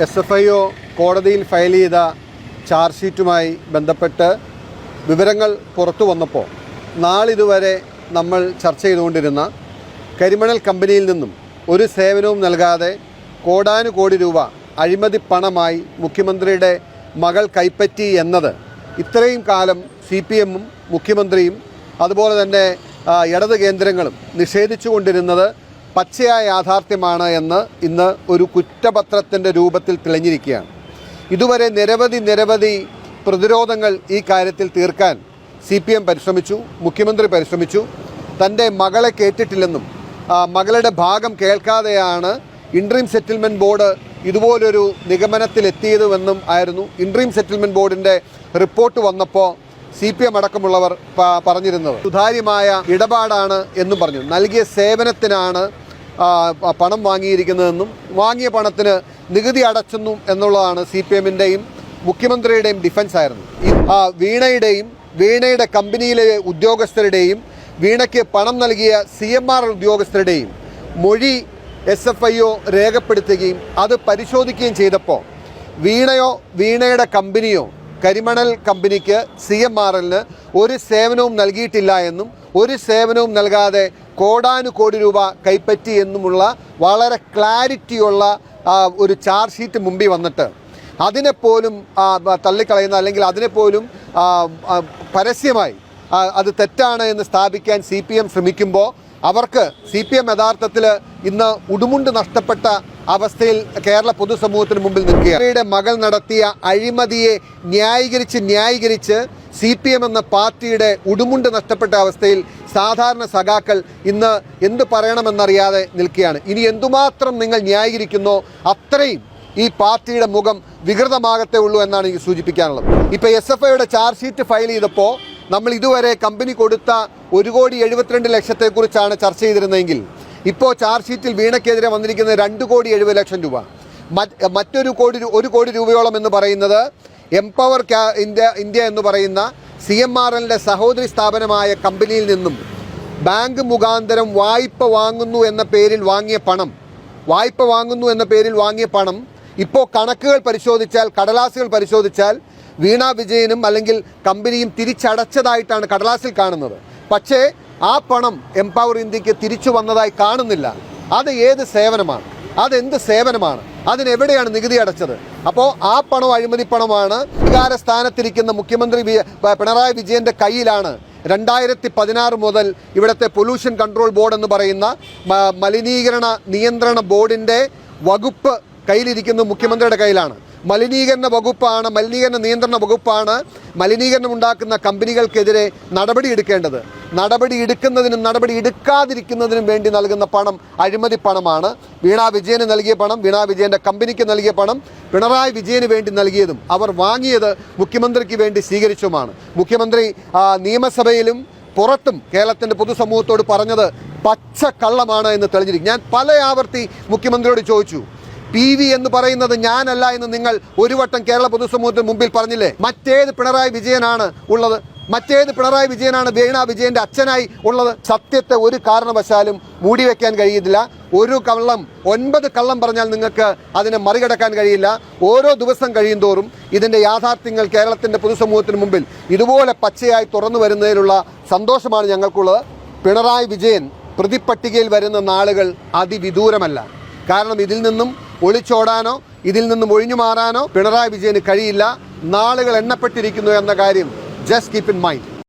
S F I O കോടതിയിൽ file ചെയ്ത charge ഷീറ്റുമായി ബന്ധപ്പെട്ട് വിവരങ്ങൾ പുറത്തു വന്നപ്പോൾ നാളിതുവരെ നമ്മൾ ചർച്ച ചെയ്തുകൊണ്ടിരുന്ന കരിമണൽ കമ്പനിയിൽ നിന്നും ഒരു സേവനവും നൽകാതെ കോടാനുകോടി രൂപ അഴിമതി പണമായി മുഖ്യമന്ത്രിയുടെ മകൾ കൈപ്പറ്റി എന്നത് ഇത്രയും കാലം സി പി എമ്മും മുഖ്യമന്ത്രിയും അതുപോലെ തന്നെ ഇടത് കേന്ദ്രങ്ങളും നിഷേധിച്ചുകൊണ്ടിരുന്നത് പച്ചയായ യാഥാർത്ഥ്യമാണ് എന്ന് ഇന്ന് ഒരു കുറ്റപത്രത്തിന്റെ രൂപത്തിൽ തെളിഞ്ഞിരിക്കുകയാണ്. ഇതുവരെ നിരവധി നിരവധി പ്രതിരോധങ്ങൾ ഈ കാര്യത്തിൽ തീർക്കാൻ സി പി എം പരിശ്രമിച്ചു മുഖ്യമന്ത്രി പരിശ്രമിച്ചു. തന്റെ മകളെ കേട്ടിട്ടില്ലെന്നും മകളുടെ ഭാഗം കേൾക്കാതെയാണ് ഇൻട്രീം സെറ്റിൽമെന്റ് ബോർഡ് ഇതുപോലൊരു നിഗമനത്തിലെത്തിയതുമെന്നും ആയിരുന്നു. ഇൻട്രീം സെറ്റിൽമെന്റ് ബോർഡിന്റെ റിപ്പോർട്ട് വന്നപ്പോൾ സി പി എം അടക്കമുള്ളവർ പറഞ്ഞിരുന്നത്. സുതാര്യമായ ഇടപാടാണ് എന്നും പറഞ്ഞു. നൽകിയ സേവനത്തിനാണ് പണം വാങ്ങിയിരിക്കുന്നതെന്നും വാങ്ങിയ പണത്തിന് നികുതി അടച്ചെന്നും എന്നുള്ളതാണ് സി പി എമ്മിന്റെയും മുഖ്യമന്ത്രിയുടെയും ഡിഫൻസ് ആയിരുന്നു. വീണയുടെയും വീണയുടെ കമ്പനിയിലെ ഉദ്യോഗസ്ഥരുടെയും വീണയ്ക്ക് പണം നൽകിയ സി എം ആർ ഉദ്യോഗസ്ഥരുടെയും മൊഴി എസ് എഫ് ഐ ഒ രേഖപ്പെടുത്തുകയും അത് പരിശോധിക്കുകയും ചെയ്തപ്പോൾ വീണയോ വീണയുടെ കമ്പനിയോ കരിമണൽ കമ്പനിക്ക് സി എം ആർ എല്ലിന് ഒരു സേവനവും നൽകിയിട്ടില്ല എന്നും ഒരു സേവനവും നൽകാതെ കോടാനുകോടി രൂപ കൈപ്പറ്റി എന്നുമുള്ള വളരെ ക്ലാരിറ്റിയുള്ള ഒരു ചാർജ് ഷീറ്റ് മുമ്പിൽ വന്നിട്ട്. അതിനെപ്പോലും തള്ളിക്കളയുന്ന അല്ലെങ്കിൽ അതിനെപ്പോലും പരസ്യമായി അത് തെറ്റാണ് എന്ന് സ്ഥാപിക്കാൻ സി പി എം ശ്രമിക്കുമ്പോൾ അവർക്ക് സി പി എം യഥാർത്ഥത്തിൽ ഇന്ന് ഉടുമുണ്ട് നഷ്ടപ്പെട്ട അവസ്ഥയിൽ കേരള പൊതുസമൂഹത്തിന് മുമ്പിൽ നിൽക്കുകയാണ്. മകൾ നടത്തിയ അഴിമതിയെ ന്യായീകരിച്ച് ന്യായീകരിച്ച് സി പി എം എന്ന പാർട്ടിയുടെ ഉടുമുണ്ട് നഷ്ടപ്പെട്ട അവസ്ഥയിൽ സാധാരണ സഖാക്കൾ ഇന്ന് എന്ത് പറയണമെന്നറിയാതെ നിൽക്കുകയാണ്. ഇനി എന്തുമാത്രം നിങ്ങൾ ന്യായീകരിക്കുന്നോ അത്രയും ഈ പാർട്ടിയുടെ മുഖം വികൃതമാകത്തേ ഉള്ളൂ എന്നാണ് എനിക്ക് സൂചിപ്പിക്കാനുള്ളത്. ഇപ്പോൾ എസ് എഫ് ഐയുടെ ചാർജ് ഷീറ്റ് ഫയൽ ചെയ്തപ്പോൾ നമ്മൾ ഇതുവരെ കമ്പനി കൊടുത്ത ഒരു കോടി എഴുപത്തിരണ്ട് ലക്ഷത്തെക്കുറിച്ചാണ് ചർച്ച ചെയ്തിരുന്നതെങ്കിൽ ഇപ്പോൾ ചാർജ് ഷീറ്റിൽ വീണക്കെതിരെ വന്നിരിക്കുന്നത് രണ്ട് കോടി എഴുപത് ലക്ഷം രൂപ. മറ്റൊരു കോടി ഒരു കോടി രൂപയോളം എന്ന് പറയുന്നത് എംപവർ ഇന്ത്യ ഇന്ത്യ എന്ന് പറയുന്ന സി എം ആർ എല്ലിന്റെ സഹോദരി സ്ഥാപനമായ കമ്പനിയിൽ നിന്നും ബാങ്ക് മുഖാന്തരം വായ്പ വാങ്ങുന്നു എന്ന പേരിൽ വാങ്ങിയ പണം വായ്പ വാങ്ങുന്നു എന്ന പേരിൽ വാങ്ങിയ പണം ഇപ്പോൾ കണക്കുകൾ പരിശോധിച്ചാൽ കടലാസുകൾ പരിശോധിച്ചാൽ വീണ വിജയനും അല്ലെങ്കിൽ കമ്പനിയും തിരിച്ചടച്ചതായിട്ടാണ് കടലാസിൽ കാണുന്നത്. പക്ഷേ ആ പണം എംപവർ ഇന്ത്യയ്ക്ക് തിരിച്ചു വന്നതായി കാണുന്നില്ല. അത് ഏത് സേവനമാണ്? അതെന്ത് സേവനമാണ്? അതിനെവിടെയാണ് നികുതി അടച്ചത്? അപ്പോൾ ആ പണം അഴിമതി പണമാണ് അധികാര സ്ഥാനത്തിരിക്കുന്ന മുഖ്യമന്ത്രി പിണറായി വിജയന്റെ കയ്യിലാണ്. രണ്ടായിരത്തി പതിനാറ് മുതൽ ഇവിടുത്തെ പൊല്യൂഷൻ കൺട്രോൾ ബോർഡ് എന്ന് പറയുന്ന മലിനീകരണ നിയന്ത്രണ ബോർഡിന്റെ വകുപ്പ് കയ്യിലിരിക്കുന്നത് മുഖ്യമന്ത്രിയുടെ കയ്യിലാണ്. മലിനീകരണ വകുപ്പാണ് മലിനീകരണ നിയന്ത്രണ വകുപ്പാണ് മലിനീകരണം ഉണ്ടാക്കുന്ന കമ്പനികൾക്കെതിരെ നടപടി എടുക്കേണ്ടത്. നടപടി എടുക്കുന്നതിനും നടപടി എടുക്കാതിരിക്കുന്നതിനും വേണ്ടി നൽകുന്ന പണം അഴിമതി പണമാണ്. വീണ വിജയന് നൽകിയ പണം വീണ വിജയന്റെ കമ്പനിക്ക് നൽകിയ പണം പിണറായി വിജയന് വേണ്ടി നൽകിയതും അവർ വാങ്ങിയത് മുഖ്യമന്ത്രിക്ക് വേണ്ടി സ്വീകരിച്ചുമാണ് മുഖ്യമന്ത്രി നിയമസഭയിലും പുറത്തും കേരളത്തിന്റെ പൊതുസമൂഹത്തോട് പറഞ്ഞത് പച്ച കള്ളമാണ് എന്ന് തെളിഞ്ഞിരിക്കും ഞാൻ പല ആവർത്തി മുഖ്യമന്ത്രിയോട് ചോദിച്ചു പി വി എന്ന് പറയുന്നത് ഞാനല്ല എന്ന് നിങ്ങൾ ഒരു വട്ടം കേരള പൊതുസമൂഹത്തിന് മുമ്പിൽ പറഞ്ഞില്ലേ? മറ്റേത് പിണറായി വിജയനാണ് ഉള്ളത്. മറ്റേത് പിണറായി വിജയനാണ് വീണ വിജയന്റെ അച്ഛനായി ഉള്ളത്. സത്യത്തെ ഒരു കാരണവശാലും മൂടി വെക്കാൻ കഴിയില്ല ഒരു കള്ളം ഒൻപത് കള്ളം പറഞ്ഞാൽ നിങ്ങൾക്ക് അതിനെ മറികടക്കാൻ കഴിയില്ല. ഓരോ ദിവസം കഴിയും തോറും ഇതിന്റെ യാഥാർത്ഥ്യങ്ങൾ കേരളത്തിന്റെ പൊതുസമൂഹത്തിന് മുമ്പിൽ ഇതുപോലെ പച്ചയായി തുറന്നു വരുന്നതിലുള്ള സന്തോഷമാണ് ഞങ്ങൾക്കുള്ളത്. പിണറായി വിജയൻ പ്രതിപ്പട്ടികയിൽ വരുന്ന നാളുകൾ അതിവിദൂരമല്ല. കാരണം ഇതിൽ നിന്നും ഒളിച്ചോടാനോ ഇതിൽ നിന്നും ഒഴിഞ്ഞു മാറാനോ പിണറായി വിജയന് കഴിയില്ല. നാളുകൾ എണ്ണപ്പെട്ടിരിക്കുന്നു എന്ന കാര്യം ജസ്റ്റ് കീപ്പ് ഇൻ മൈൻഡ്